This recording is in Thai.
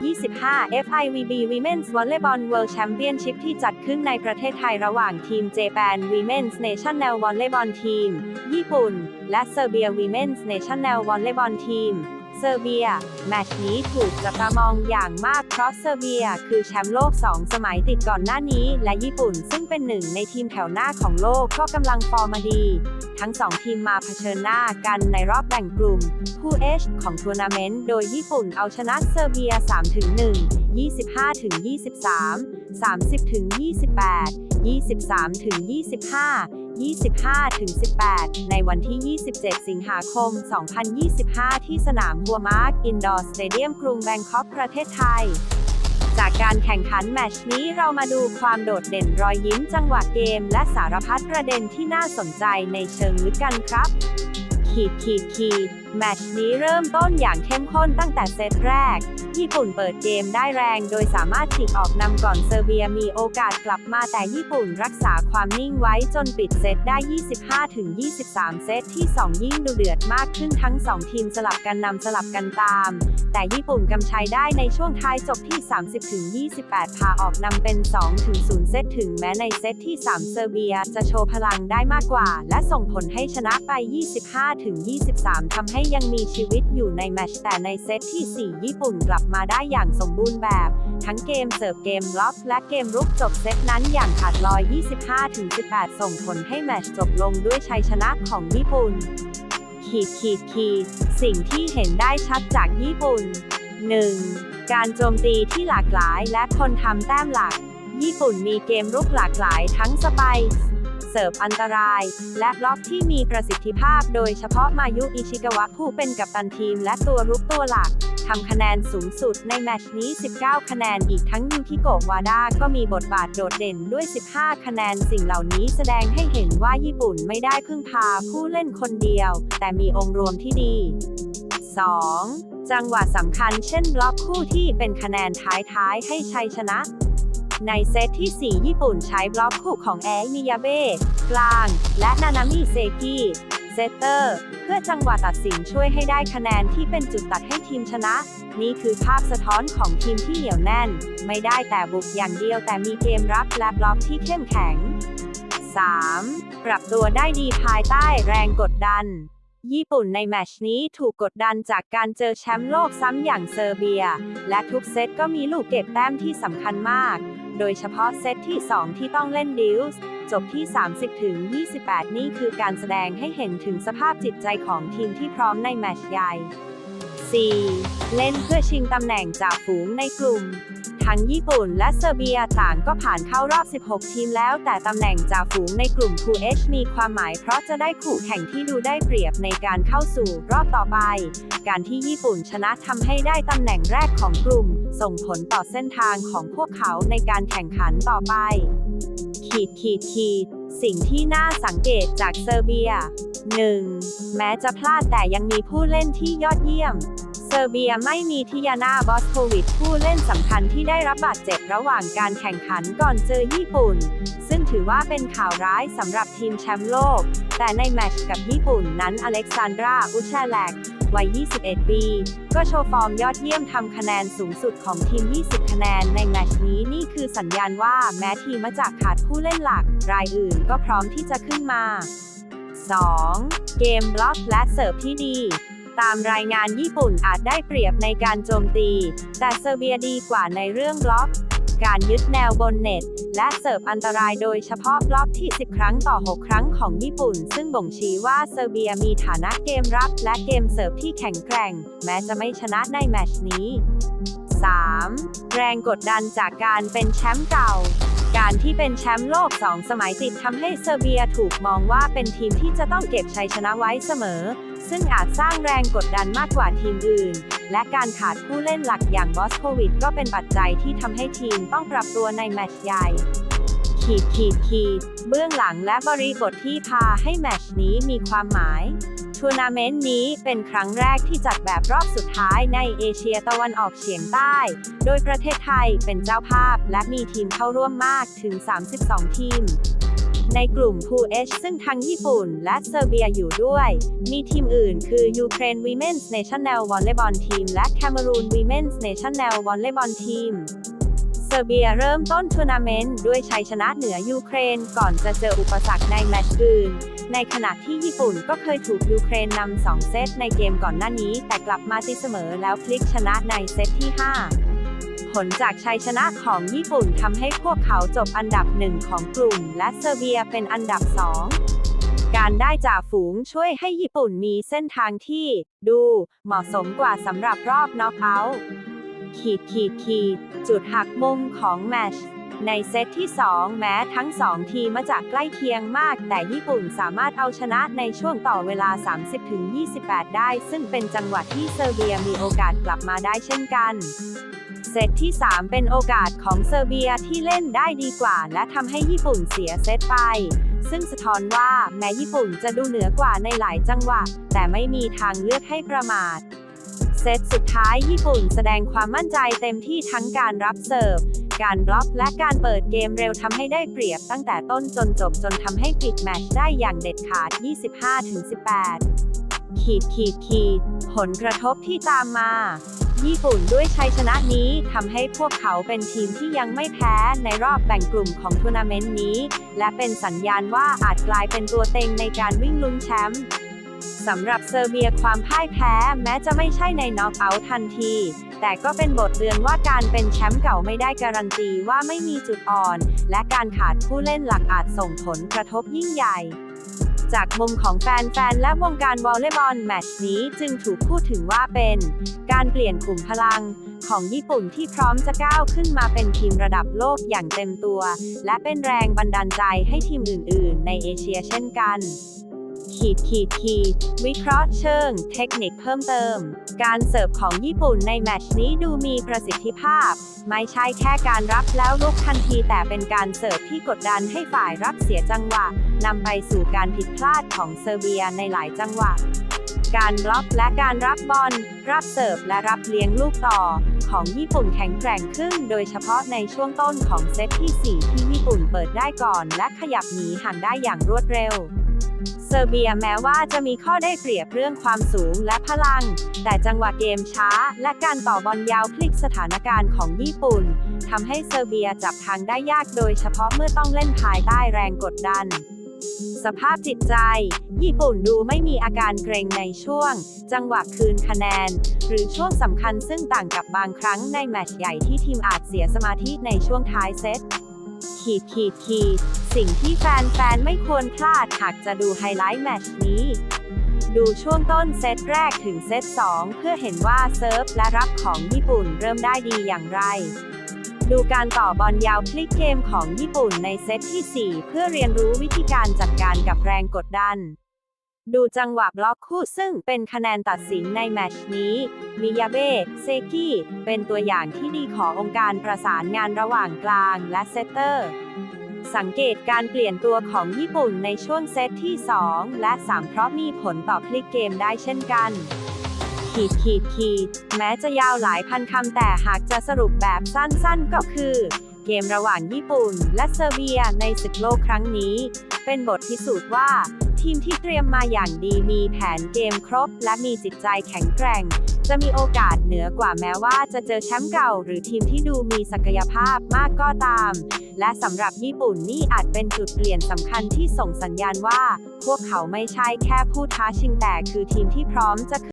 25 FIVB Women's Volleyball World Championship ที่จัดขึ้นในประเทศไทยระหว่างทีม Japan Women's National Volleyball Team ญี่ปุ่น และ Serbia Women's National Volleyball Team อร์เบีย แมตช์นี้ถูกจับตามองอย่างมากเพราะเซอร์เบีย คือแชมป์โลก 2 สมัยติดก่อนหน้านี้ และญี่ปุ่นซึ่งเป็นหนึ่งในทีมแถวหน้าของโลกก็กำลังฟอร์มดี ทั้งสองทีมมาเผชิญหน้ากันในรอบแบ่งกลุ่ม คู่ H ของทัวร์นาเมนต์โดยญี่ปุ่นเอาชนะเซอร์เบีย 3-1 25-23 30-28 23-25 25-18 ในวันที่ 27 สิงหาคม 2025 ที่สนามบัวมาร์กอินดอร์สเตเดียมกรุงแบงคอกประเทศไทย จากการแข่งขันแมชนี้เรามาดูความโดดเด่นรอยยิ้มจังหวะเกม และสารพัดประเด็นที่น่าสนใจในเชิงลึกกันครับ ขีดขีดขีด แมตช์นี้เริ่มต้นอย่างเข้มข้นตั้งแต่เซตแรก ญี่ปุ่นเปิดเกมได้แรง โดยสามารถฉีกออกนำก่อนเซอร์เบียมีโอกาสกลับมาแต่ญี่ปุ่นรักษาความนิ่งไว้จนปิดเซตได้ 25-23 เซตที่ 2 ยิ่งดูเดือดมากขึ้นทั้ง 2 ทีมสลับกันนำสลับกันตาม แต่ญี่ปุ่นกำชัยได้ในช่วงท้ายจบที่ 30-28 พาออกนำเป็น 2-0 เซตถึงแม้ในเซตที่ 3 เซอร์เบียจะโชว์พลังได้มากกว่า และส่งผลให้ชนะไป 25-23ทำให้ยังมีชีวิตอยู่ในแมตช์แต่ในเซตที่ 4 ญี่ปุ่นกลับมาได้อย่างสมบูรณ์แบบ ทั้งเกมเสิร์ฟเกมล็อกและเกมรุกจบเซตนั้นอย่างขาดลอย 25-18 ส่งผลให้แมตช์จบลงด้วยชัยชนะของญี่ปุ่น ขีดขีดขีดสิ่งที่เห็นได้ชัดจากญี่ปุ่น 1. การโจมตีที่หลากหลายและคนทำแต้มหลัก ญี่ปุ่นมีเกมรุกหลากหลายทั้งสไปซ์ เสิร์ฟอันตราย และบล็อกที่มีประสิทธิภาพโดยเฉพาะมายุอิชิกาวะผู้เป็นกัปตันทีมและตัวรุกตัวหลักทำคะแนนสูงสุดในแมตช์นี้ 19 คะแนน อีกทั้งยูคิโกวาดาก็มีบทบาทโดดเด่นด้วย 15 คะแนน สิ่งเหล่านี้แสดงให้เห็นว่าญี่ปุ่นไม่ได้พึ่งพาผู้เล่นคนเดียว แต่มีองค์รวมที่ดี 2. จังหวะสำคัญเช่นบล็อกคู่ที่เป็นคะแนนท้ายๆ ให้ชัยชนะ ในเซตที่ 4 ญี่ปุ่นใช้บล็อกคู่ของแอมิยาเบะกลาง และนานามิเซกิเซตเตอร์ เพื่อจังหวะตัดสินช่วยให้ได้คะแนนที่เป็นจุดตัดให้ทีมชนะ นี่คือภาพสะท้อนของทีมที่เหนียวแน่น ไม่ได้แต่บุกอย่างเดียวแต่มีเกมรับและบล็อกที่เข้มแข็ง 3. ปรับตัวได้ดีภายใต้แรงกดดัน ญี่ปุ่นในแมชนี้ถูกกดดันจากการเจอแชมป์โลกซ้ำอย่างเซอร์เบีย และทุกเซตก็มีลูกเก็บแต้มที่สำคัญมาก โดยเฉพาะเซตที่ 2 ที่ต้องเล่นดิวส์จบที่ 30ถึง28 นี่คือการแสดงให้เห็นถึงสภาพจิตใจของทีมที่พร้อมในแมชใหญ่ 4. เล่นเพื่อชิงตำแหน่งจากฝูงในกลุ่ม ทั้งญี่ปุ่นและเซอร์เบียต่างก็ผ่านเข้ารอบ 16 ทีมแล้ว แต่ตำแหน่งจ่าฝูงในกลุ่ม 2H มีความหมายเพราะจะได้คู่แข่งที่ดูได้เปรียบในการเข้าสู่รอบต่อไป การที่ญี่ปุ่นชนะทำให้ได้ตำแหน่งแรกของกลุ่ม ส่งผลต่อเส้นทางของพวกเขาในการแข่งขันต่อไป ขีดขีดขีด สิ่งที่น่าสังเกตจากเซอร์เบีย 1. แม้จะพลาดแต่ยังมีผู้เล่นที่ยอดเยี่ยม ซอร์เบียไม่มีทิยานาบอสโควิดผู้เล่นสำคัญที่ได้รับบาดเจ็บระหว่างการแข่งขันก่อนเจอญี่ปุ่น ซึ่งถือว่าเป็นข่าวร้ายสำหรับทีมแชมป์โลก แต่ในแมตช์กับญี่ปุ่นนั้นอเล็กซานดรา อุชาแลกวัย 21 ปี ก็โชว์ฟอร์มยอดเยี่ยมทำคะแนนสูงสุดของทีม 20 คะแนนในแมตช์นี้นี่คือสัญญาณว่าแม้ทีมมาจากขาดผู้เล่นหลัก รายอื่นก็พร้อมที่จะขึ้นมา 2. เกมบล็อกและเสิร์ฟที่ดี ตามรายงานญี่ปุ่นอาจได้เปรียบในการโจมตี แต่เซอร์เบียดีกว่าในเรื่องบล็อก การยึดแนวบนเน็ต และเสิร์ฟอันตรายโดยเฉพาะบล็อกที่ 10 ครั้งต่อ 6 ครั้งของญี่ปุ่น ซึ่งบ่งชี้ว่าเซอร์เบียมีฐานะเกมรับ และเกมเสิร์ฟที่แข็งแกร่ง แม้จะไม่ชนะในแมตช์นี้ 3. แรงกดดันจากการเป็นแชมป์เก่า การที่เป็นแชมป์โลก 2 สมัยติดทำให้เซอร์เบียถูกมองว่าเป็นทีมที่จะต้องเก็บชัยชนะไว้เสมอ ซึ่งอาจสร้างแรงกดดันมากกว่าทีมอื่น และการขาดผู้เล่นหลักอย่างบอสโควิดก็เป็นปัจจัยที่ทำให้ทีมต้องปรับตัวในแมตช์ใหญ่ ขีดขีดขีด เบื้องหลังและบริบทที่พาให้แมตช์นี้มีความหมายทัวร์นาเมนต์นี้เป็นครั้งแรกที่จัดแบบรอบสุดท้ายในเอเชียตะวันออกเฉียงใต้ โดยประเทศไทยเป็นเจ้าภาพและมีทีมเข้าร่วมมากถึง 32 ทีม ในกลุ่ม Pool H ซึ่งทั้งญี่ปุ่นและเซอร์เบียอยู่ด้วย มีทีมอื่นคือยูเครน Women's National Volleyball Team และ Cameroon Women's National Volleyball Team เซอร์เบียเริ่มต้นทัวร์นาเมนต์ด้วยชัยชนะเหนือยูเครนก่อนจะเจออุปสรรคในแมตช์อื่น ในขณะที่ญี่ปุ่นก็เคยถูกยูเครนนำ2เซตในเกมก่อนหน้านี้ แต่กลับมาตีเสมอแล้วพลิกชนะในเซตที่ 5 ผลจากชัยชนะของญี่ปุ่นทำให้พวกเขาจบอันดับหนึ่งของกลุ่ม และเซอร์เบียเป็นอันดับสองการได้จ่าฝูงช่วยให้ญี่ปุ่นมีเส้นทางที่ ดูเหมาะสมกว่าสำหรับรอบน็อกเอาท์ขีดขีดขีดจุดหักมุมของแมชในเซตที่ 2 แม้ทั้ง 2 ทีมมาจากใกล้เคียงมาก แต่ญี่ปุ่นสามารถเอาชนะในช่วงต่อเวลา 30-28 ได้ ซึ่งเป็นจังหวะที่เซอร์เบียมีโอกาสกลับมาได้เช่นกัน เซตที่ 3 เป็นโอกาสของเซอร์เบียที่เล่นได้ดีกว่า และทำให้ญี่ปุ่นเสียเซตไป ซึ่งสะท้อนว่าแม้ญี่ปุ่นจะดูเหนือกว่าในหลายจังหวะ แต่ไม่มีทางเลือกให้ประมาท เซตสุดท้ายญี่ปุ่นแสดงความมั่นใจเต็มที่ทั้งการรับเสิร์ฟ การบล็อกและการเปิดเกมเร็วทำให้ได้เปรียบตั้งแต่ต้นจนจบจนทำให้ปิดแมตช์ได้อย่างเด็ดขาด 25-18 ขีดขีดขีด ผลกระทบที่ตามมา ญี่ปุ่นด้วยชัยชนะนี้ทำให้พวกเขาเป็นทีมที่ยังไม่แพ้ในรอบแบ่งกลุ่มของทัวร์นาเมนต์นี้ และเป็นสัญญาณว่าอาจกลายเป็นตัวเต็งในการวิ่งลุ้นแชมป์สำหรับเซอร์เบียความพ่ายแพ้แม้จะไม่ใช่ในน็อกเอาท์ทันที แต่ก็เป็นบทเรียนว่าการเป็นแชมป์เก่าไม่ได้การันตีว่าไม่มีจุดอ่อน และการขาดผู้เล่นหลักอาจส่งผลกระทบยิ่งใหญ่ จากมุมของแฟนๆ และวงการวอลเลย์บอลแมตช์นี้จึงถูกพูดถึงว่าเป็น การเปลี่ยนกลุ่มพลังของญี่ปุ่นที่พร้อมจะก้าวขึ้นมาเป็นทีมระดับโลกอย่างเต็มตัว และเป็นแรงบันดาลใจให้ทีมอื่น ๆ ในเอเชียเช่นกัน ขีดขีดขีดวิเคราะห์เชิงเทคนิคเพิ่มเติม การเสิร์ฟของญี่ปุ่นในแมตช์นี้ดูมีประสิทธิภาพ ไม่ใช่แค่การรับแล้วลุกทันทีแต่เป็นการเสิร์ฟที่กดดันให้ฝ่ายรับเสียจังหวะนำไปสู่การผิดพลาดของเซอร์เบียในหลายจังหวะการบล็อกและการรับบอล รับเสิร์ฟและรับเลี้ยงลูกต่อ ของญี่ปุ่นแข็งแกร่งขึ้น โดยเฉพาะในช่วงต้นของเซตที่ 4 ที่ญี่ปุ่นเปิดได้ก่อน และขยับหนีห่างได้อย่างรวดเร็ว อร์เบียแม้ว่าจะมีข้อได้เปรียบเรื่องความสูงและพลัง แต่จังหวะเกมช้า และการต่อบอลยาวพลิกสถานการณ์ของญี่ปุ่นทำให้เซอร์เบียจับทางได้ยากโดยเฉพาะเมื่อต้องเล่นภายใต้แรงกดดันสภาพจิตใจ ญี่ปุ่นดูไม่มีอาการเกรงในช่วง จังหวะคืนคะแนน หรือช่วงสำคัญซึ่งต่างกับบางครั้งในแมตช์ใหญ่ที่ทีมอาจเสียสมาธิในช่วงท้ายเซต ขีดขีดขีดสิ่งที่แฟนๆ ไม่ควรพลาดหากจะดูไฮไลท์แมตช์นี้ ดูช่วงต้นเซตแรกถึงเซต 2 เพื่อเห็นว่าเซิร์ฟและรับของญี่ปุ่นเริ่มได้ดีอย่างไร ดูการต่อบอลยาวพลิกเกมของญี่ปุ่นในเซตที่ 4 เพื่อเรียนรู้วิธีการจัดการกับแรงกดดัน ดูจังหวะบล็อกคู่ซึ่งเป็นคะแนนตัดสินในแมตช์นี้ มิยาเบะเซกิเป็นตัวอย่างที่ดีขององค์การประสานงานระหว่างกลางและเซตเตอร์ สังเกตการเปลี่ยนตัวของญี่ปุ่นในช่วงเซตที่ 2 และ 3 เพราะมีผลต่อพลิกเกมได้เช่นกัน ขีดขีดขีดแม้จะยาวหลายพันคำแต่หากจะสรุปแบบสั้นๆก็คือ เกมระหว่างญี่ปุ่น และเซอร์เบียในศึกโลกครั้งนี้ เป็นบทพิสูจน์ว่า ทีมที่เตรียมมาอย่างดีมีแผนเกมครบ และมีจิตใจแข็งแกร่ง จะมีโอกาสเหนือกว่าแม้ว่าจะเจอแชมป์เก่า หรือทีมที่ดูมีศักยภาพมากก็ตาม และสำหรับญี่ปุ่นนี่อาจเป็นจุดเปลี่ยนสำคัญที่ส่งสัญญาณว่า พวกเขาไม่ใช่แค่ผู้ท้าชิงแต่คือทีมที่พร้อมจะ